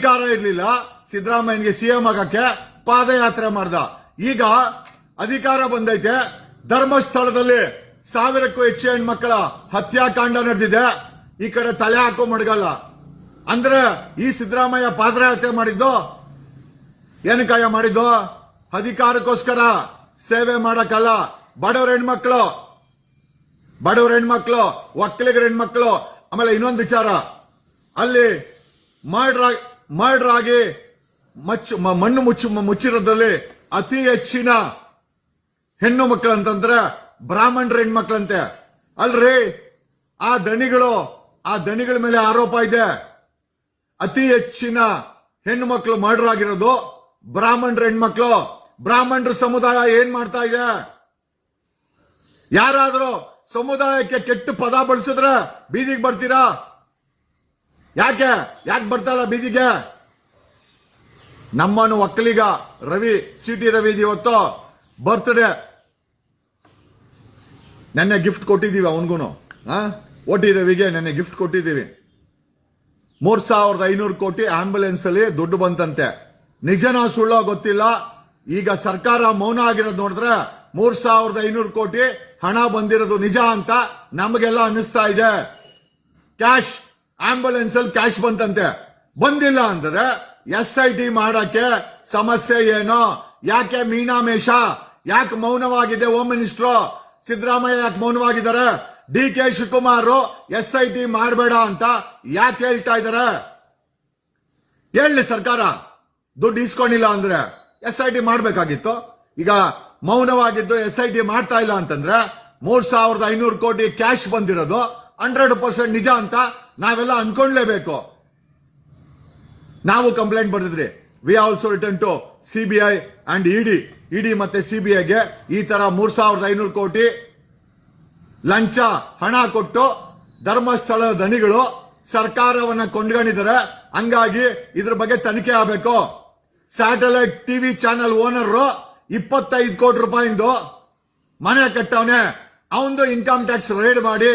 ಅಧಿಕಾರ ಇರಲಿಲ್ಲ. ಸಿದ್ದರಾಮಯ್ಯನಿಗೆ ಸಿಎಂ ಆಗಕ್ಕೆ ಪಾದಯಾತ್ರೆ ಮಾಡ್ದ. ಈಗ ಅಧಿಕಾರ ಬಂದೈತೆ. ಧರ್ಮಸ್ಥಳದಲ್ಲಿ ಸಾವಿರಕ್ಕೂ ಹೆಚ್ಚು ಹೆಣ್ಮಕ್ಕಳ ಹತ್ಯಾಕಾಂಡ ನಡೆದಿದೆ. ಈ ಕಡೆ ತಲೆ ಹಾಕೋ ಮಡಗಲ್ಲ. ಅಂದ್ರೆ ಈ ಸಿದ್ದರಾಮಯ್ಯ ಪಾದಯಾತ್ರೆ ಮಾಡಿದ್ದು ಏನಕ್ಕಾಯ ಮಾಡಿದ್ದು? ಅಧಿಕಾರಕ್ಕೋಸ್ಕರ ಸೇವೆ ಮಾಡಕ್ಕಲ್ಲ. ಬಡವ್ರ ಹೆಣ್ಮಕ್ಳು ಬಡವ್ರ ಹೆಣ್ಮಕ್ಳು, ಒಕ್ಕಲಿಗರ ಹೆಣ್ಮಕ್ಳು. ಆಮೇಲೆ ಇನ್ನೊಂದು ವಿಚಾರ. ಅಲ್ಲಿ ಮರ್ಡ್ರ್ ಮರ್ಡರ್ ಆಗಿ ಮಚ್ಚು ಮಣ್ಣು ಮುಚ್ಚು ಮುಚ್ಚಿರೋದ್ರಲ್ಲಿ ಅತಿ ಹೆಚ್ಚಿನ ಹೆಣ್ಣು ಮಕ್ಕಳು ಅಂತಂದ್ರೆ ಬ್ರಾಹ್ಮಣರ ಹೆಣ್ಮಕ್ಳಂತೆ. ಅಲ್ರಿ? ಆ ದಣಿಗಳು, ಆ ದಣಿಗಳ ಮೇಲೆ ಆರೋಪ ಇದೆ. ಅತಿ ಹೆಚ್ಚಿನ ಹೆಣ್ಣು ಮಕ್ಕಳು ಮರ್ಡರ್ ಆಗಿರೋದು ಬ್ರಾಹ್ಮಣರ ಹೆಣ್ಮಕ್ಳು. ಬ್ರಾಹ್ಮಣರ ಸಮುದಾಯ ಏನ್ ಮಾಡ್ತಾ ಇದೆ? ಯಾರಾದರೂ ಸಮುದಾಯಕ್ಕೆ ಕೆಟ್ಟ ಪದ ಬಳಸಿದ್ರೆ ಬೀದಿಗೆ ಬರ್ತೀರಾ? ಯಾಕೆ? ಯಾಕೆ ಬರ್ತಾಳ ಬೀದಿಗೆ? ನಮ್ಮನ್ನು ಒಕ್ಕಲಿಗ ರವಿ ಸಿ ಟಿ ರವಿ ಇವತ್ತು. ಬರ್ತ್ಡೇ ನೆನ್ನೆ ಗಿಫ್ಟ್ ಕೊಟ್ಟಿದ್ದೀವಿ ಅವನಿಗೂ ಓಟಿ ಟಿ ರವಿಗೆ ನೆನ್ನೆ ಗಿಫ್ಟ್ ಕೊಟ್ಟಿದ್ದೀವಿ. ಮೂರು ಸಾವಿರದ ಐನೂರು ಕೋಟಿ ಆಂಬ್ಯುಲೆನ್ಸಲ್ಲಿ ದುಡ್ಡು ಬಂತಂತೆ. ನಿಜನ ಸುಳ್ಳೋ ಗೊತ್ತಿಲ್ಲ. ಈಗ ಸರ್ಕಾರ ಮೌನ ಆಗಿರೋದು ನೋಡಿದ್ರೆ ಮೂರ್ ಸಾವಿರದ ಐನೂರು ಕೋಟಿ ಹಣ ಬಂದಿರೋದು ನಿಜ ಅಂತ ನಮಗೆಲ್ಲ ಅನ್ನಿಸ್ತಾ ಇದೆ. ಕ್ಯಾಶ್ ಆಂಬ್ಯುಲೆನ್ಸ್ ಅಲ್ಲಿ ಕ್ಯಾಶ್ ಬಂತಂತೆ. ಬಂದಿಲ್ಲ ಅಂದ್ರೆ ಎಸ್ ಐ ಟಿ ಮಾಡಕ್ಕೆ ಸಮಸ್ಯೆ ಏನೋ, ಯಾಕೆ ಮೀನಾಮೇಷ, ಯಾಕೆ ಮೌನವಾಗಿದೆ ಹೋಮ್ ಮಿನಿಸ್ಟ್ರು ಸಿದ್ದರಾಮಯ್ಯ ಯಾಕೆ ಮೌನವಾಗಿದ್ದಾರೆ? D K Shivakumar S I T ಮಾಡಬೇಡ ಅಂತ ಯಾಕೆ ಹೇಳ್ತಾ ಇದ್ದಾರೆ? ಹೇಳಿ ಸರ್ಕಾರ, ದುಡ್ಡು ಇಸ್ಕೊಂಡಿಲ್ಲ ಅಂದ್ರೆ ಎಸ್ ಐ ಟಿ ಮಾಡಬೇಕಾಗಿತ್ತು. ಈಗ ಮೌನವಾಗಿದ್ದು ಎಸ್ ಐ ಟಿ ಮಾಡ್ತಾ ಇಲ್ಲ ಅಂತಂದ್ರೆ ಮೂರ್ ಸಾವಿರದ ಐನೂರು ಕೋಟಿ ಕ್ಯಾಶ್ ಬಂದಿರೋದು ಹಂಡ್ರೆಡ್ ಪರ್ಸೆಂಟ್ ನಿಜ ಅಂತ ನಾವೆಲ್ಲ ಅನ್ಕೊಂಡ್ಲೇಬೇಕು ನಾವು complaint ಬರೆದಿದ್ರಿ we also return to CBI and ED ED ಮತ್ತೆ ಐಗೆ ಈ ತರ ಮೂರ್ ಸಾವಿರದ ಐನೂರು ಕೋಟಿ ಲಂಚ ಹಣ ಕೊಟ್ಟು ಧರ್ಮಸ್ಥಳದ ದಣಿಗಳು ಸರ್ಕಾರವನ್ನ ಕೊಂಡ್ಕೊಂಡಿದ್ದಾರೆ. ಹಂಗಾಗಿ ಇದ್ರ ಬಗ್ಗೆ ತನಿಖೆ ಆಗಬೇಕು. ಸ್ಯಾಟಲೈಟ್ ಟಿವಿ ಚಾನೆಲ್ ಓನರ್ ಇಪ್ಪತ್ತೈದು ಕೋಟಿ ರೂಪಾಯಿಂದು ಮನೆ ಕಟ್ಟವನೆ. ಅವಂದು ಇನ್ಕಮ್ ಟ್ಯಾಕ್ಸ್ ರೈಡ್ ಮಾಡಿ.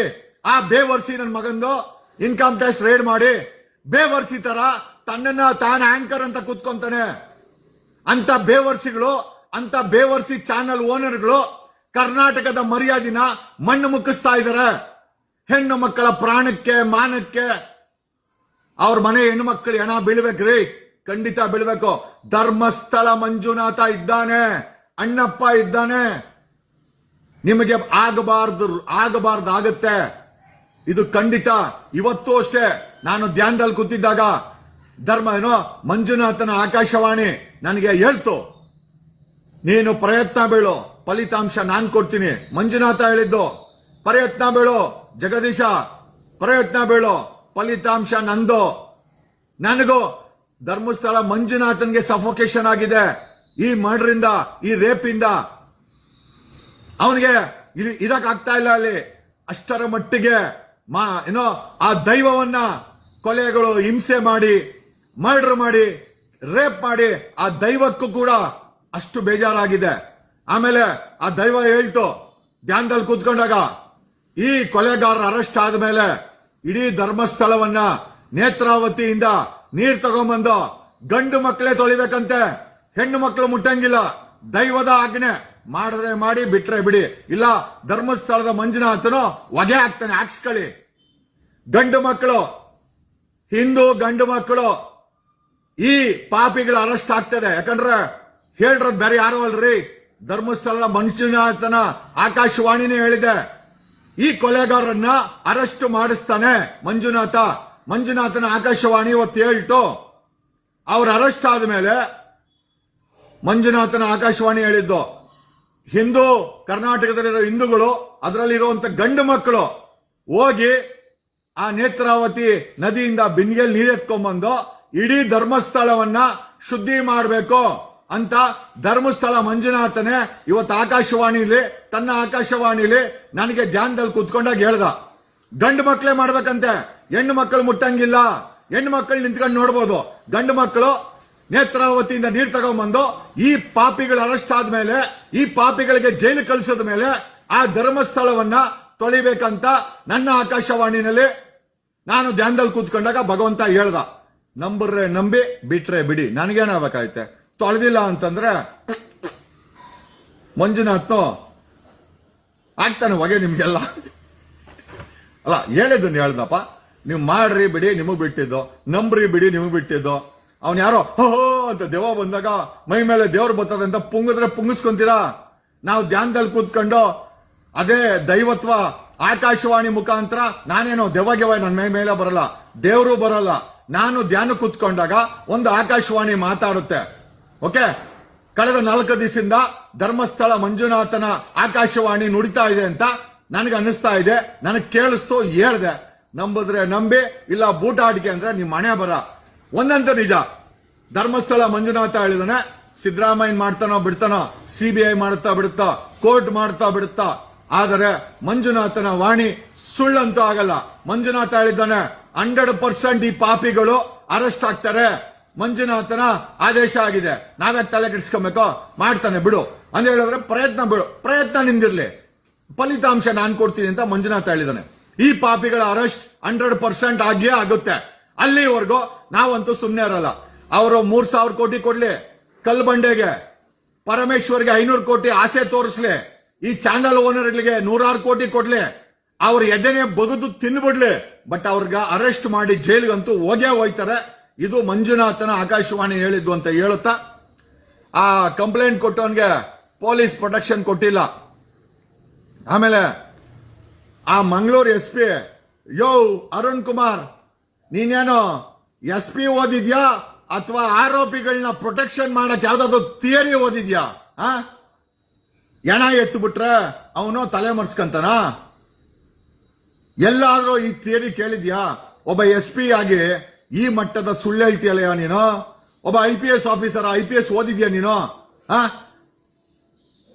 ಆ ಬೇವರ್ಸಿ ನನ್ನ ಮಗಂದು ಇನ್ಕಮ್ ಟ್ಯಾಕ್ಸ್ ರೇಡ್ ಮಾಡಿ ಬೇವರ್ಸಿ ತರ ತನ್ನನ್ನ ತಾನ ಆಂಕರ್ ಅಂತ ಕೂತ್ಕೊಂತಾನೆ. ಅಂತ ಬೇವರ್ಸಿಗಳು, ಅಂತ ಬೇವರ್ಸಿ ಚಾನೆಲ್ ಓನರ್ಗಳು ಕರ್ನಾಟಕದ ಮರ್ಯಾದಿನ ಮಣ್ಣು ಮುಕ್ಕಿಸ್ತಾ ಇದ್ದಾರೆ ಹೆಣ್ಣು ಮಕ್ಕಳ ಪ್ರಾಣಕ್ಕೆ, ಮಾನಕ್ಕೆ ಅವ್ರ ಮನೆ ಹೆಣ್ಣು ಮಕ್ಕಳು ಹೆಣ ಬೀಳ್ಬೇಕ್ರಿ ಖಂಡಿತ ಬೀಳ್ಬೇಕು. ಧರ್ಮಸ್ಥಳ ಮಂಜುನಾಥ ಇದ್ದಾನೆ. ಅಣ್ಣಪ್ಪ ಇದ್ದಾನೆ. ನಿಮಗೆ ಆಗಬಾರ್ದು ಆಗಬಾರ್ದು ಆಗತ್ತೆ. ಇದು ಖಂಡಿತ ಇವತ್ತು ಅಷ್ಟೇ. ನಾನು ಧ್ಯಾನದಲ್ಲಿ ಕೂತಿದ್ದಾಗ ಧರ್ಮ ಏನೋ ಮಂಜುನಾಥನ ಆಕಾಶವಾಣಿ ನನಗೆ ಹೇಳ್ತು. ನೀನು ಪ್ರಯತ್ನ ಬೀಳು ಫಲಿತಾಂಶ ನಾನು ಕೊಡ್ತೀನಿ, ಮಂಜುನಾಥ ಹೇಳಿದ್ದು. ಪ್ರಯತ್ನ ಬೀಳು ಜಗದೀಶ, ಪ್ರಯತ್ನ ಬೀಳು ಫಲಿತಾಂಶ ನಂದು. ನನಗೂ ಧರ್ಮಸ್ಥಳ ಮಂಜುನಾಥನ್ಗೆ ಸಫೋಕೇಶನ್ ಆಗಿದೆ. ಈ ಮರ್ಡ್ರಿಂದ, ಈ ರೇಪಿಂದ. ಅವನಿಗೆ ಇಲ್ಲಿ ಇರಕ್ ಇಲ್ಲ ಅಲ್ಲಿ. ಅಷ್ಟರ ಮಟ್ಟಿಗೆ ಮಾ, ಏನೋ ಆ ದೈವವನ್ನ ಕೊಲೆಗಳು ಹಿಂಸೆ ಮಾಡಿ ಮರ್ಡರ್ ಮಾಡಿ ರೇಪ್ ಮಾಡಿ, ಆ ದೈವಕ್ಕೂ ಕೂಡ ಅಷ್ಟು ಬೇಜಾರಾಗಿದೆ. ಆಮೇಲೆ ಆ ದೈವ ಹೇಳ್ತು, ಧ್ಯಾನದಲ್ಲಿ ಕೂತ್ಕೊಂಡಾಗ, ಈ ಕೊಲೆಗಾರರ ಅರೆಸ್ಟ್ ಆದ್ಮೇಲೆ ಇಡೀ ಧರ್ಮಸ್ಥಳವನ್ನ ನೇತ್ರಾವತಿಯಿಂದ ನೀರ್ ತಗೊಂಬಂದು ಗಂಡು ಮಕ್ಕಳೇ ತೊಳಿಬೇಕಂತೆ, ಹೆಣ್ಣು ಮಕ್ಕಳು ಮುಟ್ಟಂಗಿಲ್ಲ, ದೈವದ ಆಜ್ಞೆ. ಮಾಡಿದ್ರೆ ಮಾಡಿ, ಬಿಟ್ರೆ ಬಿಡಿ. ಇಲ್ಲ, ಧರ್ಮಸ್ಥಳದ ಮಂಜುನಾಥನು ಹೊಗೆ ಹಾಕ್ತಾನೆ ಹಾಕ್ಸ್ಕೊಳ್ಳಿ. ಗಂಡು ಮಕ್ಕಳು, ಹಿಂದೂ ಗಂಡು ಮಕ್ಕಳು ಈ ಪಾಪಿಗಳ ಅರೆಸ್ಟ್ ಆಗ್ತದೆ. ಯಾಕಂದ್ರೆ ಹೇಳ್ರದ್ ಬೇರೆ ಯಾರು ಅಲ್ರಿ? ಧರ್ಮಸ್ಥಳದ ಮಂಜುನಾಥನ ಆಕಾಶವಾಣಿನೇ ಹೇಳಿದೆ. ಈ ಕೊಲೆಗಾರರನ್ನ ಅರೆಸ್ಟ್ ಮಾಡಿಸ್ತಾನೆ ಮಂಜುನಾಥ. ಮಂಜುನಾಥನ ಆಕಾಶವಾಣಿ ಇವತ್ತು ಹೇಳ್ತು. ಅವ್ರ ಅರೆಸ್ಟ್ ಆದ್ಮೇಲೆ ಮಂಜುನಾಥನ ಆಕಾಶವಾಣಿ ಹೇಳಿದ್ದು ಹಿಂದೂ ಕರ್ನಾಟಕದಲ್ಲಿರೋ ಹಿಂದೂಗಳು, ಅದರಲ್ಲಿರುವಂತ ಗಂಡು ಮಕ್ಕಳು ಹೋಗಿ ಆ ನೇತ್ರಾವತಿ ನದಿಯಿಂದ ಬಿಂದಿಗೆಯಲ್ಲಿ ನೀರೆತ್ಕೊಂಡ್ಬಂದು ಇಡೀ ಧರ್ಮಸ್ಥಳವನ್ನ ಶುದ್ಧಿ ಮಾಡಬೇಕು ಅಂತ ಧರ್ಮಸ್ಥಳ ಮಂಜುನಾಥನೇ ಇವತ್ತು ಆಕಾಶವಾಣಿಲಿ, ತನ್ನ ಆಕಾಶವಾಣಿಲಿ ನನಗೆ ಧ್ಯಾನದಲ್ಲಿ ಕೂತ್ಕೊಂಡಾಗ ಹೇಳ್ದ. ಗಂಡು ಮಕ್ಕಳೇ ಮಾಡ್ಬೇಕಂತೆ. ಹೆಣ್ಣು ಮಕ್ಕಳು ಮುಟ್ಟಂಗಿಲ್ಲ. ಹೆಣ್ಣು ಮಕ್ಕಳು ನಿಂತ್ಕೊಂಡು ನೋಡ್ಬೋದು. ಗಂಡು ಮಕ್ಕಳು ನೇತ್ರಾವತಿಯಿಂದ ನೀರು ತಗೊಂಬಂದು ಈ ಪಾಪಿಗಳು ಅರೆಸ್ಟ್ ಆದ್ಮೇಲೆ, ಈ ಪಾಪಿಗಳಿಗೆ ಜೈಲು ಕಳಿಸಿದ ಮೇಲೆ ಆ ಧರ್ಮಸ್ಥಳವನ್ನ ತೊಳಿಬೇಕಂತ ನನ್ನ ಆಕಾಶವಾಣಿನಲ್ಲಿ ನಾನು ಧ್ಯಾನದಲ್ಲಿ ಕೂತ್ಕೊಂಡಾಗ ಭಗವಂತ ಹೇಳ್ದ, ನಂಬರ್ರೆ ನಂಬಿ, ಬಿಟ್ರೆ ಬಿಡಿ. ನನಗೇನಾಗಬೇಕಾಯ್ತೆ ತೊಳೆದಿಲ್ಲ ಅಂತಂದ್ರೆ ಮಂಜುನಾಥ್ನು ಆಗ್ತಾನೆ ಹೊಗೆ ನಿಮ್ಗೆಲ್ಲ. ಅಲ್ಲ, ಹೇಳಿದ್ದನ್ನು ಹೇಳ್ದಪ್ಪ. ನೀವು ಮಾಡ್ರಿ ಬಿಡಿ, ನಿಮಗ್ ಬಿಟ್ಟಿದ್ದು. ನಂಬ್ರಿ ಬಿಡಿ, ನಿಮಗ್ ಬಿಟ್ಟಿದ್ದು. ಅವ್ನು ಯಾರೋ, ಹೋ ಅಂತ ದೇವ ಬಂದಾಗ ಮೈ ಮೇಲೆ ದೇವ್ರು ಬರ್ತದೆ ಅಂತ ಪುಂಗಿದ್ರೆ ಪುಂಗಿಸ್ಕೊಂತೀರಾ? ನಾವು ಧ್ಯಾನದಲ್ಲಿ ಕೂತ್ಕೊಂಡು ಅದೇ ದೈವತ್ವ ಆಕಾಶವಾಣಿ ಮುಖಾಂತರ ನಾನೇನೋ ದೇವಗೆವ ಗೆವ ನನ್ನ ಮೈ ಮೇಲೆ ಬರಲ್ಲ, ದೇವರು ಬರಲ್ಲ. ನಾನು ಧ್ಯಾನ ಕೂತ್ಕೊಂಡಾಗ ಒಂದು ಆಕಾಶವಾಣಿ ಮಾತಾಡುತ್ತೆ. ಓಕೆ? ಕಳೆದ ನಾಲ್ಕು ದಿವಸದಿಂದ ಧರ್ಮಸ್ಥಳ ಮಂಜುನಾಥನ ಆಕಾಶವಾಣಿ ನುಡಿತಾ ಇದೆ ಅಂತ ನನಗೆ ಅನ್ನಿಸ್ತಾ ಇದೆ, ನನಗೆ ಕೇಳಿಸ್ತು, ಹೇಳ್ದೆ. ನಂಬಿದ್ರೆ ನಂಬಿ, ಇಲ್ಲ ಬೂಟಾಟಿಕೆ ಅಂದ್ರೆ ನಿಮ್ಮ ಮನೆ ಬರ. ಒಂದಂತ ನಿಜ. ಧರ್ಮಸ್ಥಳ ಮಂಜುನಾಥ ಹೇಳಿದಾನೆ ಸಿದ್ದರಾಮಯ್ಯ ಮಾಡ್ತಾನೋ ಬಿಡ್ತಾನೋ ಸಿಬಿಐ ಮಾಡುತ್ತಾ ಬಿಡುತ್ತಾ, ಕೋರ್ಟ್ ಮಾಡ್ತಾ ಬಿಡುತ್ತಾ, ಆದರೆ ಮಂಜುನಾಥನ ವಾಣಿ ಸುಳ್ಳಂತೂ ಆಗಲ್ಲ. ಮಂಜುನಾಥ ಹೇಳಿದ್ದಾನೆ ಹಂಡ್ರೆಡ್ ಪರ್ಸೆಂಟ್ ಈ ಪಾಪಿಗಳು ಅರೆಸ್ಟ್ ಆಗ್ತಾರೆ. ಮಂಜುನಾಥನ ಆದೇಶ ಆಗಿದೆ. ನಾವೇ ತಲೆ ಕೆಡಿಸ್ಕೊಬೇಕು ಮಾಡ್ತಾನೆ, ಬಿಡು. ಅಂತ ಹೇಳಿದ್ರೆ ಪ್ರಯತ್ನ ಬಿಡು. ಪ್ರಯತ್ನ ನಿಂದಿರ್ಲಿ. ಫಲಿತಾಂಶ ನಾನು ಕೊಡ್ತೀನಿ ಅಂತ ಮಂಜುನಾಥ ಹೇಳಿದಾನೆ. ಈ ಪಾಪಿಗಳ ಅರೆಸ್ಟ್ ಹಂಡ್ರೆಡ್ ಪರ್ಸೆಂಟ್ ಆಗಿಯೇ ಆಗುತ್ತೆ. ಅಲ್ಲಿವರೆಗೂ ನಾವಂತೂ ಸುಮ್ಮನೆ ಇರಲ್ಲ. ಅವರು ಮೂರ್ ಸಾವಿರ ಕೋಟಿ ಕೊಡ್ಲಿ, ಕಲ್ಬಂಡೆಗೆ. ಪರಮೇಶ್ವರ್ಗೆ ಐನೂರು ಕೋಟಿ ಆಸೆ ತೋರಿಸ್ಲಿ. ಈ ಚಾನಲ್ ಓನರ್ಗಳಿಗೆ ನೂರಾರು ಕೋಟಿ ಕೊಡ್ಲಿ. ಅವ್ರ ಎದೆನೆ ಬಗದು ತಿನ್ಬಿಡ್ಲಿ. ಬಟ್ ಅವ್ರಿಗೆ ಅರೆಸ್ಟ್ ಮಾಡಿ ಜೈಲಿಗಂತೂ ಹೋಗೇ ಹೋಯ್ತಾರೆ. ಇದು ಮಂಜುನಾಥನ ಆಕಾಶವಾಣಿ ಹೇಳಿದ್ದು ಅಂತ ಹೇಳುತ್ತಾ. ಆ ಕಂಪ್ಲೇಂಟ್ ಕೊಟ್ಟವನ್ಗೆ ಪೊಲೀಸ್ ಪ್ರೊಟೆಕ್ಷನ್ ಕೊಟ್ಟಿಲ್ಲ. ಆಮೇಲೆ ಆ ಮಂಗಳೂರು ಎಸ್ ಪಿ ಯೋ, ಅರುಣ್ ಕುಮಾರ್ ನೀನೇನೋ ಎಸ್ ಪಿ ಓದಿದ್ಯಾ ಅಥವಾ ಆರೋಪಿಗಳನ್ನ ಪ್ರೊಟೆಕ್ಷನ್ ಮಾಡಕ್ ಯಾವ್ದಾದ್ರು ಥಿಯರಿ ಓದಿದ್ಯಾ, ಆ? ಎಣ ಎತ್ತು ಬಿಟ್ರೆ ಅವನು ತಲೆ ಮರ್ಸ್ಕಂತಾನ? ಎಲ್ಲಾದ್ರೂ ಈ ಥಿಯರಿ ಕೇಳಿದ್ಯಾ? ಒಬ್ಬ ಎಸ್ ಪಿ ಆಗಿ ಈ ಮಟ್ಟದ ಸುಳ್ಳು ಹೇಳ್ತೀಯಲ್ಲ ನೀನು? ಒಬ್ಬ I P S officer, I P S ಓದಿದ್ಯಾ ನೀನು? ಆ?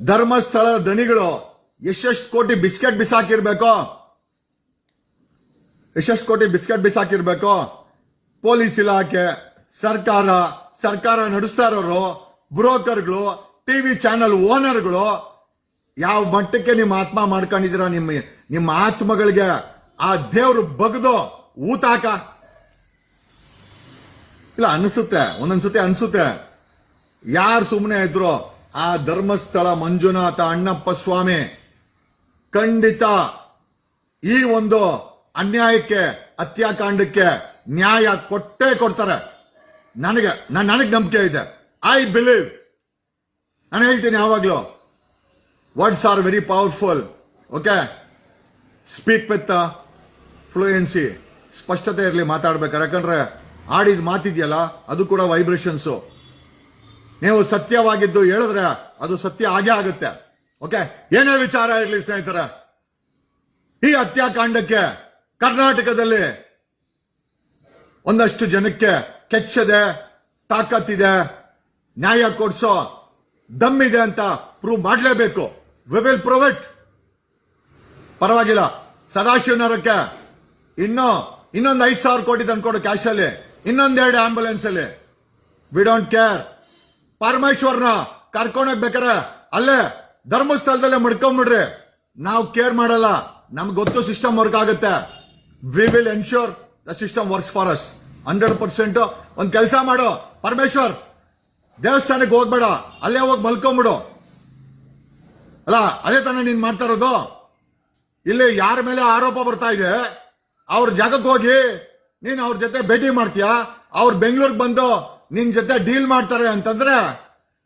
ಧರ್ಮಸ್ಥಳದ ದಣಿಗಳು ಎಷ್ಟೆಷ್ಟು ಕೋಟಿ ಬಿಸ್ಕೆಟ್ ಬಿಸಾಕಿರ್ಬೇಕು? ಎಷ್ಟೆಷ್ಟು ಕೋಟಿ ಬಿಸ್ಕೆಟ್ ಬಿಸಾಕಿರ್ಬೇಕು? ಪೊಲೀಸ್ ಇಲಾಖೆ, ಸರ್ಕಾರ ಸರ್ಕಾರ ನಡೆಸ್ತಾ ಇರೋರು, ಬ್ರೋಕರ್ಗಳು, ಟಿವಿ ಚಾನೆಲ್ ಓನರ್ಗಳು, ಯಾವ ಮಟ್ಟಕ್ಕೆ ನಿಮ್ಮ ಆತ್ಮ ಮಾಡ್ಕೊಂಡಿದ್ದೀರಾ? ನಿಮ್ಮ ನಿಮ್ಮ ಆತ್ಮಗಳಿಗೆ ಆ ದೇವ್ರು ಬಗ್ದು ಊತಾಕ ಇಲ್ಲ, ಅನಿಸುತ್ತೆ, ಒಂದೊಂದ್ಸತಿ ಅನಿಸುತ್ತೆ. ಯಾರು ಸುಮ್ಮನೆ ಇದ್ರು, ಆ ಧರ್ಮಸ್ಥಳ ಮಂಜುನಾಥ ಅಣ್ಣಪ್ಪ ಸ್ವಾಮಿ ಖಂಡಿತ ಈ ಒಂದು ಅನ್ಯಾಯಕ್ಕೆ, ಹತ್ಯಾಕಾಂಡಕ್ಕೆ ನ್ಯಾಯ ಕೊಟ್ಟೇ ಕೊಡ್ತಾರೆ. ನನಗೆ, ನಾನು, ನನಗೆ ನಂಬಿಕೆ ಇದೆ. ಐ ಬಿಲೀವ್ ನಾನು ಹೇಳ್ತೀನಿ ಯಾವಾಗಲೂ. Words are very powerful okay speak with fluency ಸ್ಪಷ್ಟತೆ ಇರಲಿ ಮಾತಾಡ್ಬೇಕಾರೆ ಯಾಕಂದ್ರೆ ಆಡಿದ ಮಾತಿದೆಯಲ್ಲ, ಅದು ಕೂಡ ವೈಬ್ರೇಷನ್ಸು ನೀವು ಸತ್ಯವಾಗಿದ್ದು ಹೇಳಿದ್ರೆ ಅದು ಸತ್ಯ ಆಗೇ ಆಗುತ್ತೆ. ಓಕೆ ಏನೇ ವಿಚಾರ ಇರಲಿ ಸ್ನೇಹಿತರ, ಈ ಹತ್ಯಾಕಾಂಡಕ್ಕೆ ಕರ್ನಾಟಕದಲ್ಲಿ ಒಂದಷ್ಟು ಜನಕ್ಕೆ ಕೆಚ್ಚದೆ, ತಾಕತ್ತಿದೆ, ನ್ಯಾಯ ಕೊಡ್ಸೋ ದಮ್ಮಿದೆ ಅಂತ ಪ್ರೂವ್ ಮಾಡಲೇಬೇಕು. ವಿ ವಿಲ್ ಪ್ರೂವ್ ಇಟ್ ಪರವಾಗಿಲ್ಲ. ಸದಾಶಿವನಗರಕ್ಕೆ ಇನ್ನೂ, ಇನ್ನೊಂದು ಐದು ಸಾವಿರ ಕೋಟಿ ತಂದ್ಕೊಡು ಕ್ಯಾಶ್ ಅಲ್ಲಿ, ಇನ್ನೊಂದೆರಡು ಆಂಬುಲೆನ್ಸ್ ಅಲ್ಲಿ. ವಿ ಡೋಂಟ್ ಕೇರ್ ಪರಮೇಶ್ವರ್ನ ಕರ್ಕೊಂಡೋಗ್ ಬೇಕಾರೆ ಅಲ್ಲೇ ಧರ್ಮಸ್ಥಳದಲ್ಲೇ ಮಡ್ಕೊಂಬಿಡ್ರಿ. ನಾವು ಕೇರ್ ಮಾಡಲ್ಲ. ನಮ್ಗೆ ಗೊತ್ತು ಸಿಸ್ಟಮ್ ವರ್ಕ್ ಆಗುತ್ತೆ. We will ensure the system works for us hundred percent ಒಂದ್ ಕೆಲಸ ಮಾಡು. ಪರಮೇಶ್ವರ್, ದೇವಸ್ಥಾನಕ್ಕೆ ಹೋಗ್ಬೇಡ. ಅಲ್ಲೇ ಹೋಗಿ ಮಲ್ಕೊಂಬಿಡು. ಅಲ್ಲ, ಅದೇ ತಾನೇ ನೀನ್ ಮಾಡ್ತಾ ಇರೋದು? ಇಲ್ಲಿ ಯಾರ ಮೇಲೆ ಆರೋಪ ಬರ್ತಾ ಇದೆ? ಅವ್ರ ಜಾಗಕ್ಕೆ ಹೋಗಿ ನೀನ್ ಅವ್ರ ಜೊತೆ ಭೇಟಿ ಮಾಡ್ತೀಯ? ಅವ್ರು ಬೆಂಗಳೂರಿಗೆ ಬಂದು ನಿನ್ ಜೊತೆ ಡೀಲ್ ಮಾಡ್ತಾರೆ ಅಂತಂದ್ರೆ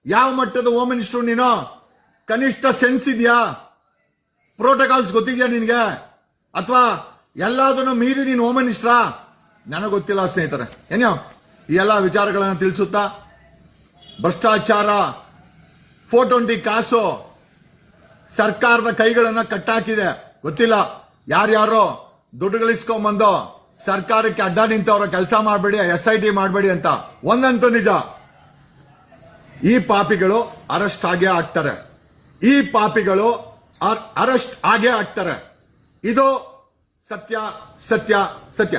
ಯಾವ ಮಟ್ಟದ ಹೋಮ್ ಮಿನಿಸ್ಟ್ರು ನೀನು? ಕನಿಷ್ಠ ಸೆನ್ಸ್ ಇದೆಯಾ? ಪ್ರೋಟೋಕಾಲ್ಸ್ ಗೊತ್ತಿದ್ಯಾ ನಿನ್ಗೆ? ಅಥವಾ ಎಲ್ಲದನ್ನು ಮೀರಿ ನೀನು ಮಿನಿಸ್ಟ್ರಾ ನನಗೆ ಗೊತ್ತಿಲ್ಲ ಸ್ನೇಹಿತರೆ. ಏನೋ ಈ ಎಲ್ಲ ವಿಚಾರಗಳನ್ನು ತಿಳಿಸುತ್ತಾ? ಭ್ರಷ್ಟಾಚಾರ ಫೋರ್ ಟ್ವೆಂಟಿ ಕಾಸು ಸರ್ಕಾರದ ಕೈಗಳನ್ನು ಕಟ್ಟಾಕಿದೆ. ಗೊತ್ತಿಲ್ಲ. ಯಾರ್ಯಾರೋ ದುಡ್ಡು ಗಳಿಸ್ಕೊಂಬಂದು ಸರ್ಕಾರಕ್ಕೆ ಅಡ್ಡ ನಿಂತವ್ರ ಕೆಲಸ ಮಾಡಬೇಡಿ ಎಸ್ ಐ ಟಿ ಮಾಡಬೇಡಿ ಅಂತ. ಒಂದಂತೂ ನಿಜ. ಈ ಪಾಪಿಗಳು ಅರೆಸ್ಟ್ ಆಗೇ ಆಗ್ತಾರೆ. ಈ ಪಾಪಿಗಳು ಅರೆಸ್ಟ್ ಆಗೇ ಆಗ್ತಾರೆ. ಇದು ಸತ್ಯ ಸತ್ಯ ಸತ್ಯ.